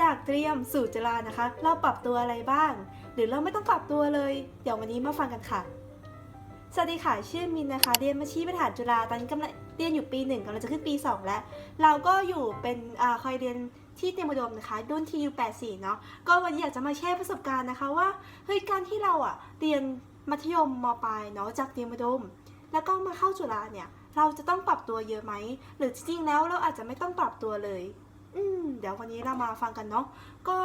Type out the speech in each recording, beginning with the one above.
จากเตรียมสู่จุฬานะคะ เราปรับตัวอะไรบ้าง หรือเราไม่ต้องปรับตัวเลย เดี๋ยววันนี้มาฟังกันค่ะ สวัสดีค่ะ ชื่อมินนะคะ เรียนมาชีพบริหารจุฬาตอนนี้กำลังเรียนอยู่ปีหนึ่งกำลังจะขึ้นปี 2 แล้ว เราก็อยู่เป็นอคอยเรียนที่เตรียมอุดมนะคะรุ่น TU84 เนาะ ก็วันนี้อยากจะมาแชร์ประสบการณ์นะคะว่า เฮ้ย การที่เราอะเรียนมัธยมมปลายเนาะจากเตรียมอุดม แล้วก็มาเข้าจุฬาเนี่ย เราจะต้องปรับตัวเยอะไหม หรือจริงๆแล้วเราอาจจะไม่ต้องปรับตัวเลย อืมเดี๋ยววันนี้เรามาฟังกันเนาะก็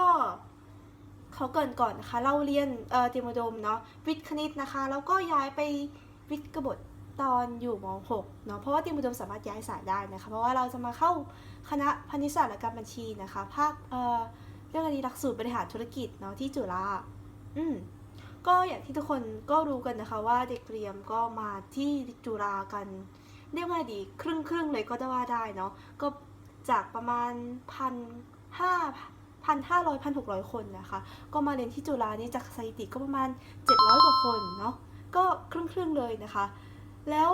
เขาเกินก่อนนะคะ เราเรียนเอ่อเตรียมอุดมเนาะวิทย์คณิตนะคะ แล้วก็ย้ายไปวิทย์กบฏตอนอยู่ม .6 เนาะเพราะว่าเตรียมอุดมสามารถย้ายสายได้นะคะ เพราะว่าเราจะมาเข้าคณะพณิชศาสตร์และการบัญชีนะคะภาคเอ่อเรื่องอันนี้หลักสูตรบริหารธุรกิจเนาะที่จุฬาอืมก็อย่างที่ทุกคนก็รู้กันนะคะว่าเด็กเตรียมก็มาที่จุฬากันเรียกว่าดีครึ่งครึ่งเลยก็ได้ว่าได้เนาะก็ จากประมาณพันห้าพันห้าร้อยพันหกร้อยคนนะคะ ก็มาเรียนที่จุฬานี่จากสถิติก็ประมาณเจ็ดร้อยกว่าคนเนาะก็ครึ่งครึ่งๆเลยนะคะ แล้ว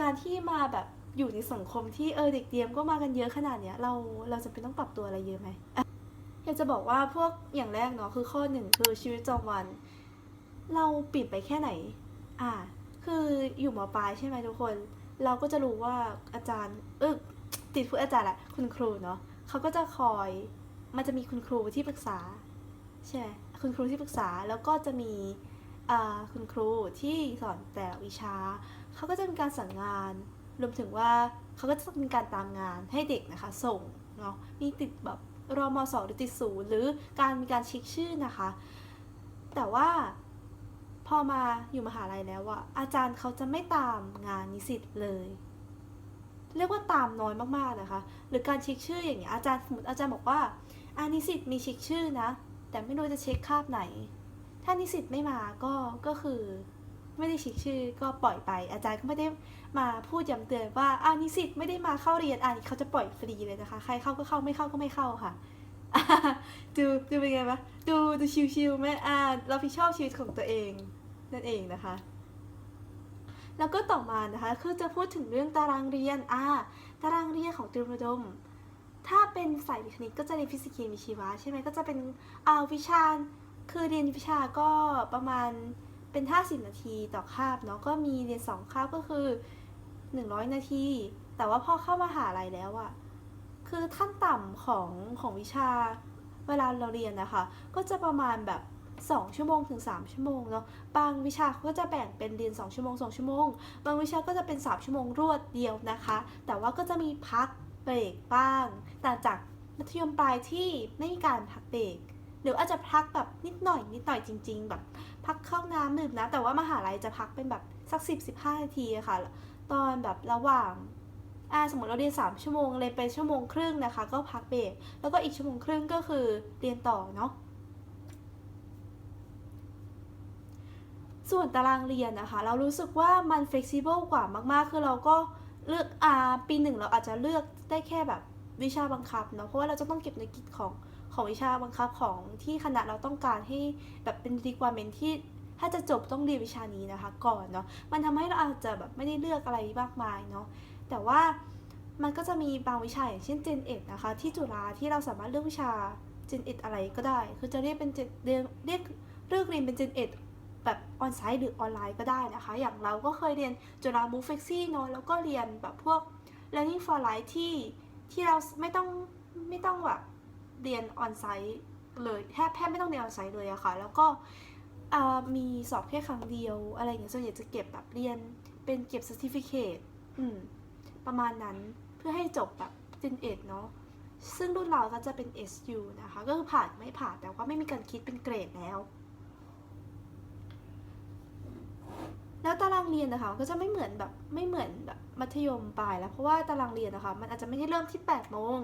การที่มาแบบอยู่ในสังคมที่เออเด็กเตรียมก็มากันเยอะขนาดเนี้ยเราเราจะเป็นต้องปรับตัวอะไรเยอะไหมอยากจะบอกว่าพวกอย่างแรกเนาะคือข้อหนึ่งคือชีวิตประจำวัน เราเปลี่ยนไปแค่ไหน อ่า คืออยู่มปลายใช่ไหมทุกคน เราก็จะรู้ว่าอาจารย์เออ ติดพูดอาจารย์แหละคุณครูเนาะเขาก็จะคอย มันจะมีคุณครูที่ปรึกษาใช่ไหมคุณครูที่ปรึกษาแล้วก็จะมีอ่าคุณครูที่สอนแต่ละวิชา เขาก็จะมีการสั่งงาน รวมถึงว่าเขาก็จะมีการตามงานให้เด็กนะคะ ส่งเนาะมีติดแบบรอมสองหรือติดศูนย์หรือการมีการเช็คชื่อนะคะ แต่ว่าพอมาอยู่มหาลัยแล้วอะอาจารย์เขาจะไม่ตามงานนิสิตเลย เรียกว่าตามน้อยมากๆนะคะ หรือการเช็คชื่ออย่างเงี้ยอาจารย์สมมติอาจารย์บอกว่าอานิสิตมีเช็คชื่อนะ แต่ไม่รู้จะเช็คคาบไหน ถ้านิสิตไม่มาก็ก็คือไม่ได้เช็คชื่อก็ปล่อยไป อาจารย์ก็ไม่ได้มาพูดย้ำเตือนว่าอานิสิตไม่ได้มาเข้าเรียนอ่าเขาจะปล่อยฟรีเลยนะคะ ใครเข้าก็เข้าไม่เข้าก็ไม่เข้าค่ะดูดูเป็นไงปะดูดูชิวๆไหมอ่าเราผิดชอบชีวิตของตัวเองนั่นเองนะคะ แล้วก็ต่อมานะคะคือจะพูดถึงเรื่องตารางเรียนอ่าตารางเรียนของตรีมอุดม ถ้าเป็นสายวิทย์คณิตก็จะเรียนฟิสิกส์เคมีชีวะใช่ไหมก็จะเป็นอ่าวิชาคือเรียนวิชาก็ประมาณเป็น 50 นาทีต่อคาบเนาะก็มีเรียน2คาบก็คือ 100 นาที แต่ว่าพอเข้ามาหาลัยแล้วอะคือขั้นต่ำของของวิชาเวลาเราเรียนนะคะ ก็จะประมาณแบบ 2 ชั่วโมงถึง 3 ชั่วโมงเนาะบางวิชาก็จะแบ่งเป็นเรียน 2 ชั่วโมง 2 ชั่วโมง บางวิชาก็จะเป็น 3 ชั่วโมงรวดเดียวนะคะ แต่ว่าก็จะมีพักเบรกบ้างต่างจากมัธยมปลายที่ไม่มีการพักเบรกหรืออาจจะพักแบบนิดหน่อยนิดหน่อยจริง ๆ แบบ พักเข้าน้ำดื่มนะแต่ว่ามหาลัยจะพักเป็นแบบสักสิบสิบห้านาทีะค่ะ ตอนแบบระหว่างอ่าสมมติเราเรียนสามชั่วโมงเลยนไปชั่วโมงครึ่งนะคะ ก็พักเบรกแล้วก็อีกชั่วโมงครึ่งก็คือเรียนต่อเนาะ ส่วนตารางเรียนนะคะ เรารู้สึกว่ามัน flexible กว่ามากๆ คือเราก็เลือกอ่าปีหนึ่งเราอาจจะเลือกได้แค่แบบวิชาบังคับเนาะเพราะว่าเราจะต้องเก็บในกิจของของวิชาบังคับของที่คณะเราต้องการให้แบบเป็น requirement ที่ถ้าจะจบต้องเรียนวิชานี้นะคะ ก่อนเนาะมันทำให้เราอาจจะแบบไม่ได้เลือกอะไรมากมายเนาะแต่ว่ามันก็จะมีบางวิชาอย่างเช่น Gen 1นะคะ ที่จุฬาที่เราสามารถเลือกวิชา Gen 1อะไรก็ได้ คือจะเรียกเป็นเรียนเรียกเลือกเรียนเป็น Gen 1 แบบออนไซต์หรือออนไลน์ก็ได้นะคะ อย่างเราก็เคยเรียนจุฬา m o v e f l e x i เนาะแล้วก็เรียนแบบพวก learning for life ที่ที่เราไม่ต้องไม่ต้องแบบเรียนออนไซต์เลยแทบแทบไม่ต้องเรียนออนไซต์เลยอะค่ะ แล้วก็มีสอบแค่ครั้งเดียว อะไรอย่างเงี้ยส่วนใหญ่จะเก็บแบบเรียนเป็นเก็บ certificate อืมประมาณนั้นเพื่อให้จบแบบ Gen 1เนาะซึ่งรุ่นเราก็จะเป็น SU นะคะ ก็คือผ่านไม่ผ่านแต่ว่าไม่มีการคิดเป็นเกรดแล้ว แล้วตารางเรียนนะคะก็จะไม่เหมือนแบบไม่เหมือนแบบมัธยมปลายแล้วเพราะว่าตารางเรียนนะคะมันอาจจะไม่ได้เริ่มที่8โมง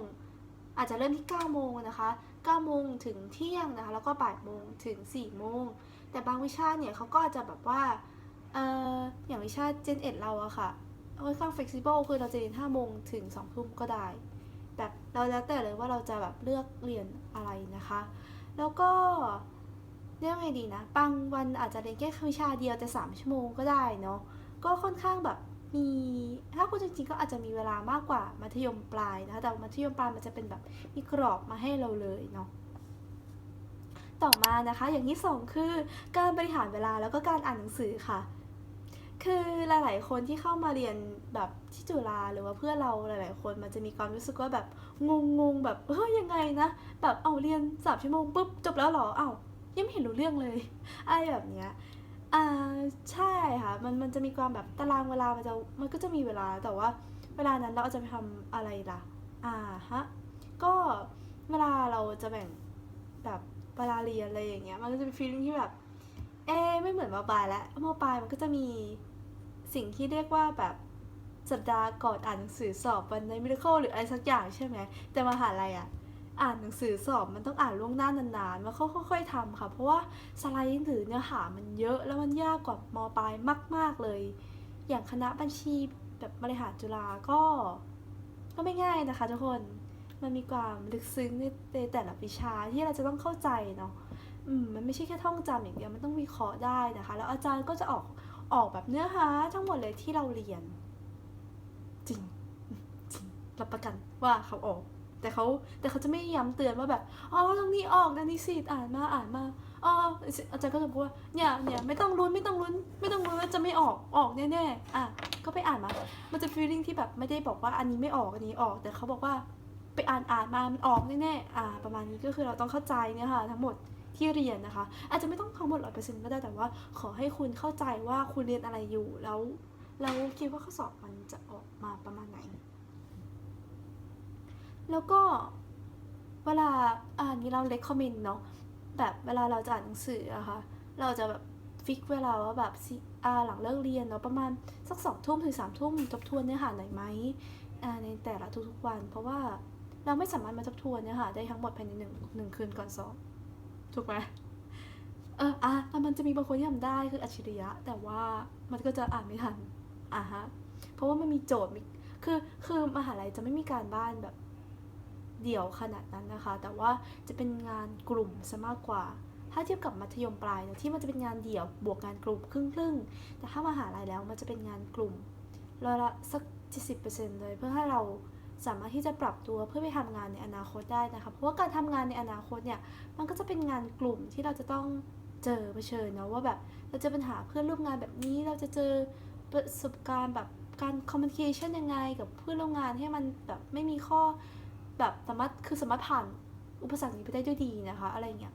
อาจจะเริ่มที่9โมงนะคะ9โมงถึงเที่ยงนะคะแล้วก็บ่ายโมงถึง4โมงแต่บางวิชาเนี่ยเขาก็อาจจะแบบว่าเอ่ออย่างวิชา Gen 1เราอะค่ะค่อนข้าง flexible คือเราจะเรียน5โมงถึง2ทุ่มก็ได้แบบเราแล้วแต่เลยว่าเราจะแบบเลือกเรียนอะไรนะคะ แล้วก็ เรียกไงดีนะ บางวันอาจจะเรียนแค่วิชาเดียวแต่ 3 ชั่วโมงก็ได้เนาะ ก็ค่อนข้างแบบมีถ้าพูดจริงๆก็อาจจะมีเวลามากกว่ามัธยมปลายนะคะแต่มัธยมปลายมันจะเป็นแบบมีกรอบมาให้เราเลยเนาะต่อมานะคะ อย่างที่สองคือการบริหารเวลาแล้วก็การอ่านหนังสือค่ะ คือหลาย ๆ คนที่เข้ามาเรียนแบบที่จุฬาหรือว่าเพื่อเราหลาย ๆ คนมันจะมีความรู้สึกว่าแบบงงๆแบบเฮ้ยยังไงนะแบบเอาเรียนสามชั่วโมงปุ๊บจบแล้วหรอเอ้า ยังไม่เห็นรู้เรื่องเลยอะไรแบบเนี้ยอ่าใช่ค่ะมันมันจะมีความแบบตารางเวลามันจะมันก็จะมีเวลาแต่ว่าเวลานั้นเราจะไปทำอะไรล่ะอ่าฮะก็เวลาเราจะแบ่งแบบเวลาเรียนอะไรอย่างเงี้ยมันก็จะเป็นฟีลลิ่งที่แบบเอ๊ไม่เหมือนมปลายแล้วมปลายมันก็จะมีสิ่งที่เรียกว่าแบบสัปดาห์ก่อนอ่านหนังสือสอบวันในมิราเคิลหรืออะไรสักอย่างใช่ไหมแต่มหาลัยอะ อ่านหนังสือสอบมันต้องอ่านล่วงหน้านานๆแล้วค่อยๆทำค่ะ เพราะว่าสไลด์หรือเนื้อหามันเยอะแล้วมันยากกว่ามปลายมาก ๆเลย อย่างคณะบัญชีแบบบริหารจุฬาก็ก็ไม่ง่ายนะคะทุกคนมันมีความลึกซึ้งในแต่ละวิชาที่เราจะต้องเข้าใจเนาะอืมมันไม่ใช่แค่ท่องจำอย่างเดียวมันต้องวิเคราะห์ได้นะคะ แล้วอาจารย์ก็จะออกออกแบบเนื้อหาทั้งหมดเลยที่เราเรียน จริงจริงรับประกันว่าเขาออก แต่เขาแต่เขาจะไม่ย้ำเตือนว่าแบบอ๋อตรงนี้ออกนะนี่สิอ่านมาอ่านมาอ๋ออาจารย์ก็จะพูดว่าเนี่ยเนี่ยไม่ต้องลุ้นไม่ต้องลุ้นไม่ต้องลุ้นว่าจะไม่ออกออกแน่ๆอะก็ไปอ่านมา มันจะฟีลลิ่งที่แบบไม่ได้บอกว่าอันนี้ไม่ออกอันนี้ออก แต่เขาบอกว่าไปอ่านอ่านมามันออกแน่ๆอ่า ประมาณนี้ก็คือเราต้องเข้าใจเนี่ยค่ะทั้งหมดที่เรียนนะคะ อาจจะไม่ต้องทั้งหมดร้อยเปอร์เซ็นต์ก็ได้แต่ว่า ขอให้คุณเข้าใจว่าคุณเรียนอะไรอยู่แล้วแล้วคิดว่าข้อสอบมันจะออกมาประมาณไหน แล้วก็เวลาอ่านนี้เราเลคคอมเมนต์เนาะแบบเวลาเราจะอ่านหนังสืออะคะเราจะแบบฟิกเวลาว่าแบบอ่าหลังเลิกเรียนเนาะประมาณสักสองทุ่มถึงสามทุ่มทบทวนเนื้อหาหน่อยไหมอ่าในแต่ละทุกๆวัน เพราะว่าเราไม่สามารถมาทบทวนเนื้อหาได้ทั้งหมดภายในหนึ่งหนึ่งคืนก่อนสอบถูกไหมเอออะแต่มันจะมีบางคนที่ทำได้คืออัจฉริยะ แต่ว่ามันก็จะอ่านไม่ทันอะฮะเพราะว่ามันมีโจทย์มีคือคือมหาลัยจะไม่มีการบ้านแบบ เดี่ยวขนาดนั้นนะคะ แต่ว่าจะเป็นงานกลุ่มซะมากกว่า ถ้าเทียบกับมัธยมปลายเนี่ยที่มันจะเป็นงานเดี่ยวบวกงานกลุ่มครึ่งๆแต่ถ้ามหาลัยแล้วมันจะเป็นงานกลุ่มร้อยละสัก 70%เลยเพื่อให้เราสามารถที่จะปรับตัวเพื่อไปทำงานในอนาคตได้นะคะเพราะว่าการทำงานในอนาคตเนี่ยมันก็จะเป็นงานกลุ่มที่เราจะต้องเจอเผชิญเนาะว่าแบบเราจะปัญหาเพื่อนร่วมงานแบบนี้เราจะเจอประสบการณ์แบบการคอมมิ n เคชันยังไงกับเพื่อนร่วมงานให้มันแบบไม่มีข้อ แบบสามารถคือสามารถผ่านอุปสรรคนี้ไปได้ด้วยดีนะคะ อะไรเงี้ย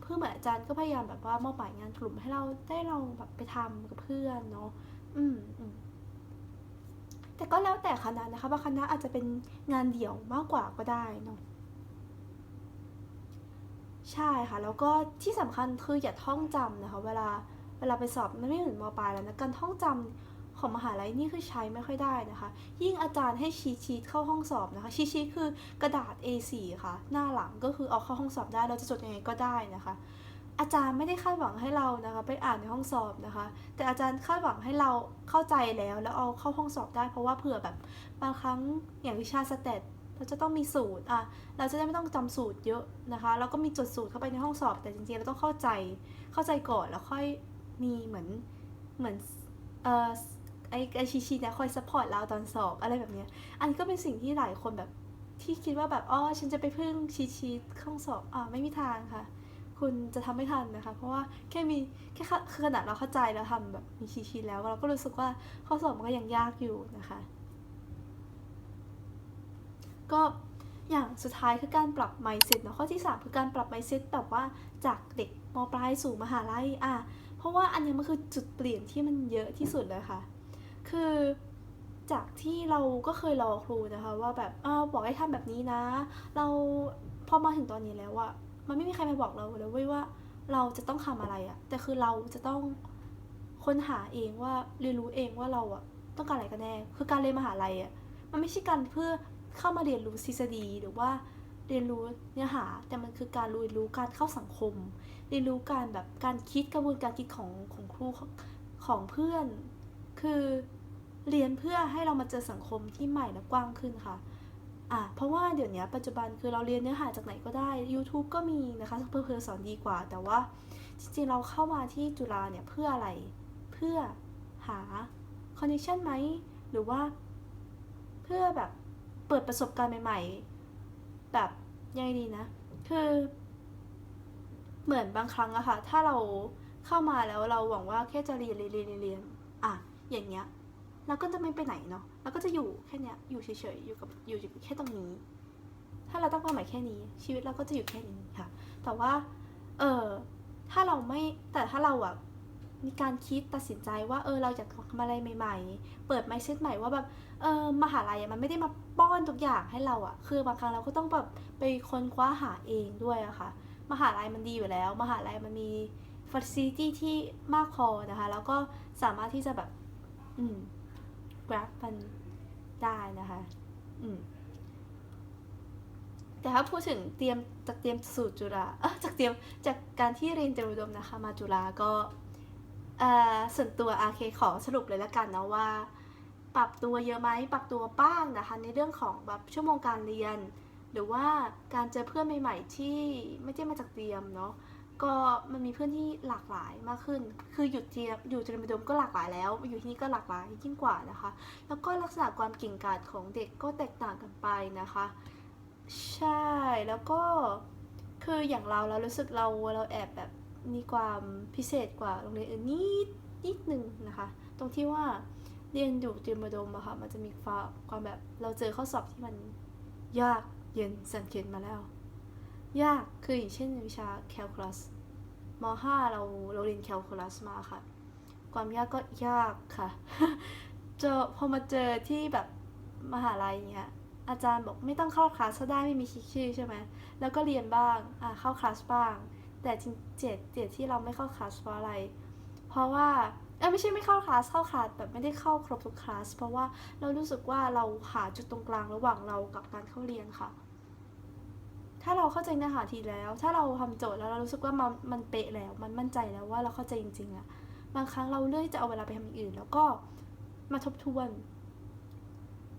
เพื่อเหมือนอาจารย์ก็พยายามแบบว่ามอบหมายงานกลุ่มให้เราได้ลองแบบไปทำกับเพื่อนเนาะอืมอืมแต่ก็แล้วแต่คณะนะคะบางคณะอาจจะเป็นงานเดี่ยวมากกว่าก็ได้เนาะใช่ค่ะ แล้วก็ที่สำคัญคืออย่าท่องจำนะคะ เวลาเวลาไปสอบมันไม่เหมือนมปลายแล้วนะการท่องจำ ของมหาลัยนี่คือใช้ไม่ค่อยได้นะคะ ยิ่งอาจารย์ให้ชีชีตเข้าห้องสอบนะคะ ชีชีตคือกระดาษ A4 ค่ะ หน้าหลังก็คือเอาเข้าห้องสอบได้เราจะจดยังไงก็ได้นะคะอาจารย์ไม่ได้คาดหวังให้เรานะคะไปอ่านในห้องสอบนะคะ แต่อาจารย์คาดหวังให้เราเข้าใจแล้วแล้วเอาเข้าห้องสอบได้ เพราะว่าเผื่อแบบบางครั้งอย่างวิชาสแตทเราจะต้องมีสูตรอะเราจะได้ไม่ต้องจำสูตรเยอะนะคะแล้วก็มีจดสูตรเข้าไปในห้องสอบ แต่จริงๆเราต้องเข้าใจเข้าใจก่อนแล้วค่อยมีเหมือนเหมือนเอ่อ ไอไอชีชีเนี่ยคอยซัพพอร์ตเราตอนสอบอะไรแบบเนี้ย อันนี้ก็เป็นสิ่งที่หลายคนแบบที่คิดว่าแบบอ๋อฉันจะไปพึ่งชีชีข้องสอบอ่าไม่มีทางค่ะ คุณจะทำไม่ทันนะคะ เพราะว่าแค่มีแค่ขนาดเราเข้าใจแล้วทำแบบมีชีชีแล้ว เราก็รู้สึกว่าข้อสอบมันก็ยังยากอยู่นะคะ ก็อย่างสุดท้ายคือการปรับ mindset เนาะข้อที่ 3 คือการปรับ mindset แบบว่าจากเด็กมปลายสู่มหาลัยอะเพราะว่าอันนี้มันคือจุดเปลี่ยนที่มันเยอะที่สุดเลยค่ะ คือจากที่เราก็เคยรอครูนะคะว่าแบบอบอกให้ทำแบบนี้นะ เราพอมาถึงตอนนี้แล้วอะมันไม่มีใครมาบอกเราเลยเว้ยว่าเราจะต้องทำอะไรอะแต่คือเราจะต้องค้นหาเองว่าเรียนรู้เองว่าเราอะต้องการอะไรกันแน่ คือการเรียนมหาลัยอะมันไม่ใช่การเพื่อเข้ามาเรียนรู้ทฤษฎีหรือว่าเรียนรู้เนื้อหา แต่มันคือการเรียนรู้การเข้าสังคม เรียนรู้การแบบการคิดกระบวนการคิดของของครูของเพื่อน คือ เรียนเพื่อให้เรามาเจอสังคมที่ใหม่และกว้างขึ้นค่ะอะเพราะว่าเดี๋ยวนี้ปัจจุบันคือเราเรียนเนื้อหาจากไหนก็ได้ YouTube ก็มีนะคะเพื่อเพื่อสอนดีกว่า แต่ว่าจริงๆเราเข้ามาที่จุฬาเนี่ยเพื่ออะไร เพื่อหาคอนเนคชันไหม หรือว่าเพื่อแบบเปิดประสบการณ์ใหม่ๆ แบบยังไงดีนะ คือ เหมือนบางครั้งอะค่ะ ถ้าเราเข้ามาแล้วเราหวังว่าแค่จะเรียนเรียนเรียนเรียนเรียนอะอย่างเงี้ย เราก็จะไม่ไปไหนเนาะเราก็จะอยู่แค่เนี้ยอยู่เฉยๆอยู่กับอยู่แค่ตรงนี้ ถ้าเราตั้งเป้าหมายแค่นี้ ชีวิตเราก็จะอยู่แค่นี้ค่ะ แต่ว่า เออถ้าเราไม่แต่ถ้าเราอะมีการคิดตัดสินใจว่าเออเราอยากทำอะไรใหม่ ๆ เปิดไมซ์เซตใหม่ว่าแบบเออมหาลัยมันไม่ได้มาป้อนทุกอย่างให้เราอะคือบางครั้งเราก็ต้องแบบไปค้นคว้าหาเองด้วยอะค่ะ มหาลัยมันดีอยู่แล้ว มหาลัยมันมีฟ a ซิลิตี้ที่มากพอนะคะ แล้วก็สามารถที่จะแบบ อืม grab มันได้นะคะ อืม แต่ถ้าพูดถึงเตรียมจากเตรียมสู่จุฬาเออจากเตรียมจากการที่เรียนเตรียมอุดมนะคะ มาจุฬาก็เอ่อส่วนตัวอาเคขอสรุปเลยล้วกันเนาะว่า ปรับตัวเยอะไหมปรับตัวบ้างนะคะ ในเรื่องของแบบชั่วโมงการเรียน หรือว่าการเจอเพื่อนใหม่ ๆ ที่ไม่ได้มาจากเตรียมเนาะ ก็มันมีเพื่อนที่หลากหลายมากขึ้น คืออยู่เตรียมอยู่เตรียมอุดมก็หลากหลายแล้ว อยู่ที่นี่ก็หลากหลายยิ่งกว่านะคะ แล้วก็ลักษณะความเก่งกาจของเด็กก็แตกต่างกันไปนะคะ ใช่แล้วก็คืออย่างเราเรารู้สึกเราเราแอบแบบมีความพิเศษกว่าโรงเรียนอื่นนิดนิดนึงนะคะ ตรงที่ว่าเรียนอยู่เตรียมอุดมอะค่ะมันจะมีความความแบบเราเจอข้อสอบที่มันยากเย็นสังเกตมาแล้ว ยากคืออย่างเช่นวิชาแคลคูลัสม .5 เราเราเรียนแคลคูลัสมาค่ะ ความยากก็ยากค่ะ เจอพอมาเจอที่แบบมหาลัยอย่างเงี้ยอาจารย์บอกไม่ต้องเข้าคลาสก็ได้ไม่มีคิกชื่อใช่ไหมแล้วก็เรียนบ้างอ่าเข้าคลาสบ้าง แต่จริงเจ็ดเจ็ดที่เราไม่เข้าคลาสเพราะอะไร เพราะว่าเออไม่ใช่ไม่เข้าคลาสเข้าคลาสแบบไม่ได้เข้าครบทุกคลาสเพราะว่าเรารู้สึกว่าเราหาจุดตรงกลางระหว่างเรากับการเข้าเรียนค่ะ ถ้าเราเข้าใจเนื้อหาทีแล้ว ถ้าเราทำโจทย์แล้วเรารู้สึกว่ามันมันเป๊ะแล้ว มันมั่นใจแล้วว่าเราเข้าใจจริงๆอะบางครั้งเราเลือกจะเอาเวลาไปทำอย่างอื่น แล้วก็มาทบทวน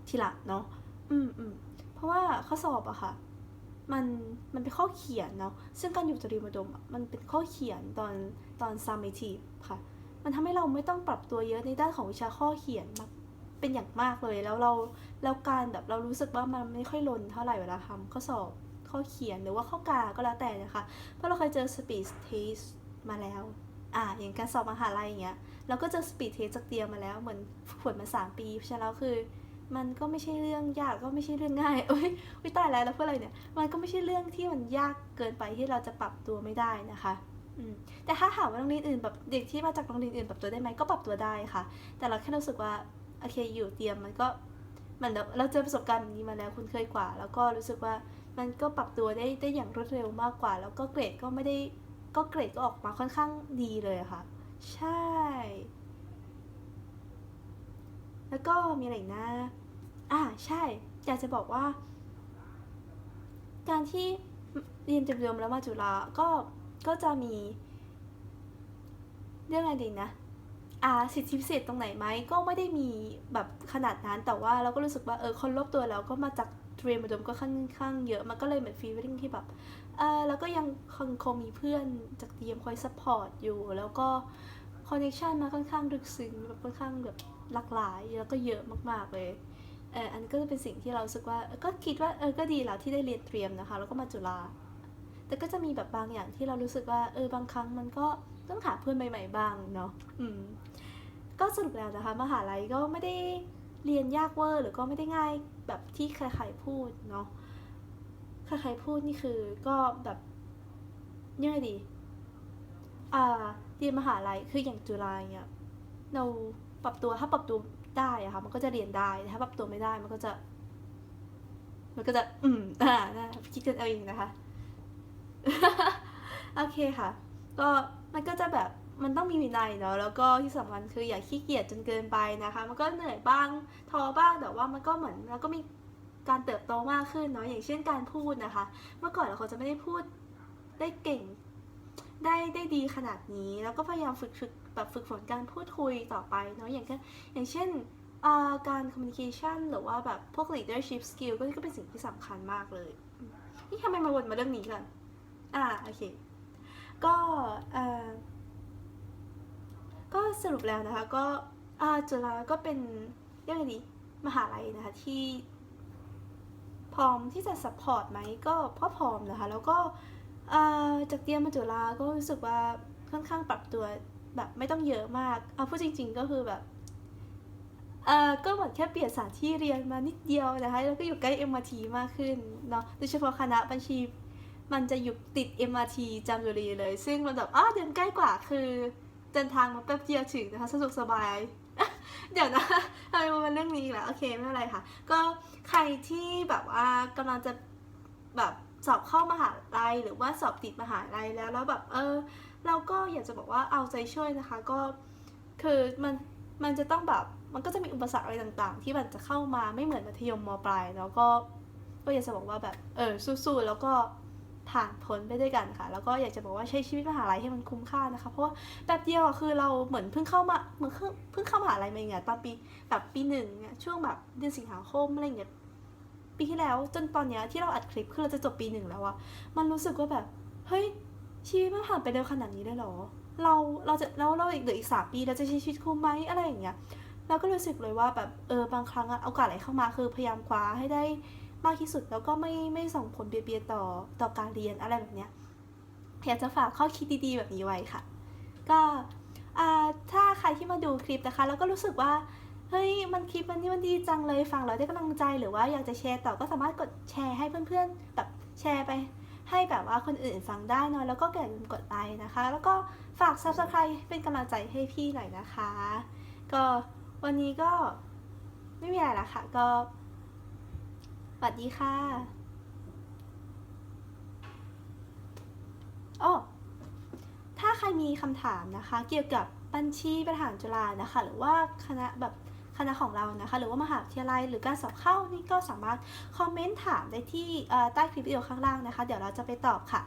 ทีหลังเนาะอืมอืมเพราะว่าข้อสอบอะค่ะ มันมันเป็นข้อเขียนเนาะซึ่งการอยู่ตรีมดมอะมันเป็นข้อเขียนตอนตอน summative ค่ะ มันทำให้เราไม่ต้องปรับตัวเยอะในด้านของวิชาข้อเขียนมากเป็นอย่างมากเลย แล้วเราแล้วการแบบเรารู้สึกว่ามันไม่ค่อยลนเท่าไหร่เวลาทำข้อสอบ ข้อเขียนหรือว่าข้อกาก็แล้วแต่นะคะเพราะเราเคยเจอ speed test มาแล้วอ่าอย่างการสอบมหาลัยอย่างเงี้ยเราก็เจอ speed test จากเตรียมมาแล้วเหมือนฝึกฝนมาสามปีเพราะฉะนั้นแล้วคือ มันก็ไม่ใช่เรื่องยากก็ไม่ใช่เรื่องง่ายเอ้ยวิตายแล้วแล้วเพื่ออะไรเนี่ยมันก็ไม่ใช่เรื่องที่มันยากเกินไปที่เราจะปรับตัวไม่ได้นะคะอืมแต่ถ้าถามว่าโรงเรียนอื่นแบบเด็กที่มาจากโรงเรียนอื่นปรับตัวได้ไหมก็ปรับตัวได้ค่ะ แต่เราแค่รู้สึกว่าโอเคอยู่เตรียมมันก็มันเราเราเจอประสบการณ์แบบนี้มาแล้วคุณเคยกว่า แล้วก็รู้สึกว่า มันก็ปรับตัวได้ได้อย่างรวดเร็วมากกว่า แล้วก็เกรดก็ไม่ได้ก็เกรดก็ออกมาค่อนข้างดีเลยค่ะ ใช่ แล้วก็มีอะไรนะอ่าใช่อยากจะบอกว่า การที่เรียนจบเดิมแล้วมาจุฬาก็ก็จะมี เรื่องอะไรดีนะอ่าสิทธิพิเศษตรงไหนไหมก็ไม่ได้มีแบบขนาดนั้นแต่ว่าเราก็รู้สึกว่าเออคนรอบตัวเราก็มาจาก เรียนมาดมก็ค่อนข้างเยอะ มันก็เลยเหมือนฟีลลิ่งที่แบบเออแล้วก็ยังคงคงมีเพื่อนจากเตรียมคอยซัพพอร์ตอยู่ แล้วก็คอนเนคชันมาค่อนข้างลึกซึ้งแบบค่อนข้างแบบหลากหลายแล้วก็เยอะมากๆเลยเอออันนก็เป็นสิ่งที่เราสึกว่าก็คิดว่าเออก็ดีแล้วที่ได้เรียนเตรียมนะคะ แล้วก็มาจุฬาแต่ก็จะมีแบบบางอย่างที่เรารู้สึกว่าเออบางครั้งมันก็ต้องหาเพื่อนใหม่ ๆบ้างเนาะอืมก็สรุปแล้วนะคะมหาลัยก็ไม่ได้ เรียนยากเวอร์หรือก็ไม่ได้ง่ายแบบที่ใครๆพูดเนาะใครๆพูดนี่คือก็แบบยังไงดีอ่าเรียนมหาลัยคืออย่างจุฬาเนี่ยเราปรับตัวถ้าปรับตัวได้อะค่ะมันก็จะเรียนได้ถ้าปรับตัวไม่ได้มันก็จะ มันก็จะ อืมอ่านะคิดกันเอาเองนะคะ โอเคค่ะ ก็มันก็จะแบบ มันต้องมีวินัยเนาะแล้วก็ที่สำคัญคืออย่าขี้เกียจจนเกินไปนะคะ มันก็เหนื่อยบ้างท้อบ้างแต่ว่ามันก็เหมือนแล้วก็มีการเติบโตมากขึ้นเนาะอย่างเช่นการพูดนะคะ เมื่อก่อนเราคงจะไม่ได้พูดได้เก่งได้ได้ดีขนาดนี้ แล้วก็พยายามฝึกฝึกแบบฝึกฝนการพูดคุยต่อไปเนาะอย่างเช่นอย่างเช่นการ communication หรือว่าแบบพวก leadership skill ก็ก็เป็นสิ่งที่สำคัญมากเลย นี่ทำไมมาวนมาเรื่องนี้กันอ่าโอเค ก็เอ่อ ก็สรุปแล้วนะคะก็จุฬาก็เป็นเรื่องไรดีมหาลัยนะคะที่พร้อมที่จะซัพพอร์ตไหมก็ก็พร้อมนะคะแล้วก็จากเตรียมมาจุฬาก็รู้สึกว่าค่อนข้างปรับตัวแบบไม่ต้องเยอะมากเอาพูดจริง ๆ ก็คือแบบเอ่อก็เหมือนแค่เปลี่ยนสถานที่เรียนมานิดเดียวนะคะแล้วก็อยู่ใกล้ MRT มากขึ้นเนาะโดยเฉพาะคณะบัญชีมันจะอยู่ติด MRT จามจุรีเลย ซึ่งมันแบบอ้าเดินใกล้กว่าคือ เดินทางมาแป๊บเดียวถึงนะคะสะดวกสบาย เดี๋ยวนะทำไมมันเป็นเรื่องนี้อีกแล้วโอเคไม่เป็นไรค่ะ ก็ใครที่แบบว่ากำลังจะแบบสอบเข้ามหาลัยหรือว่าสอบติดมหาลัยแล้วแล้วแบบเออ เราก็อยากจะบอกว่าเอาใจช่วยนะคะ ก็คือมันมันจะต้องแบบมันก็จะมีอุปสรรคอะไรต่างๆ ที่มันจะเข้ามาไม่เหมือนมัธยมมปลายแล้วก็ก็อยากจะบอกว่าแบบเออสู้ๆแล้วก็ ผ่านพ้นไปด้วยกันค่ะ แล้วก็อยากจะบอกว่าใช้ชีวิตมหาลัยให้มันคุ้มค่านะคะ เพราะว่าแป๊บเดียวอะคือเราเหมือนเพิ่งเข้ามาเหมือนเพิ่งเข้ามหาลัยมาเองอะตอนปีแบบปีหนึ่งเนี่ยช่วงแบบเดือนสิงหาคมอะไรเงี้ยปีที่แล้วจนตอนเนี้ยที่เราอัดคลิปคือเราจะจบปีหนึ่งแล้วอะมันรู้สึกว่าแบบเฮ้ยชีวิตมันผ่านไปเร็วขนาดนี้เลยเหรอ เราเราจะแล้วเราอีกเหลืออีกสามปีเราจะใช้ชีวิตคุ้มไหมอะไรอย่างเงี้ยเราก็รู้สึกเลยว่าแบบเออบางครั้งอะโอกาสอะไรเข้ามาคือพยายามคว้าให้ได้ มากที่สุดแล้วก็ไม่ไม่ส่งผลเบียดต่อต่อการเรียนอะไรแบบเนี้ยอยากจะฝากข้อคิดดีๆแบบนี้ไว้ค่ะ ก็อ่าถ้าใครที่มาดูคลิปนะคะ แล้วก็รู้สึกว่าเฮ้ยมันคลิปมันนี่มันดีจังเลยฟังแล้วได้กำลังใจหรือว่าอยากจะแชร์ต่อก็สามารถกดแชร์ให้เพื่อนๆแบบแชร์ไปให้แบบว่าคนอื่นฟังได้เนอะแล้วก็อย่าลืมกดไลค์นะคะ แล้วก็ฝาก subscribe เป็นกำลังใจให้พี่หน่อยนะคะ ก็วันนี้ก็ไม่มีอะไรละค่ะก็ วัสดีค่ะโอ้ถ้าใครมีคำถามนะคะ เกี่ยวกับบัญชีประธานจุฬานะคะ หรือว่าคณะแบบคณะของเรานะคะ หรือว่ามหาวิทยาลัยหรือการสอบเข้านี่ก็สามารถคอมเมนต์ถามได้ที่ใต้คลิปวิดีโอข้างล่างนะคะ เดี๋ยวเราจะไปตอบค่ะ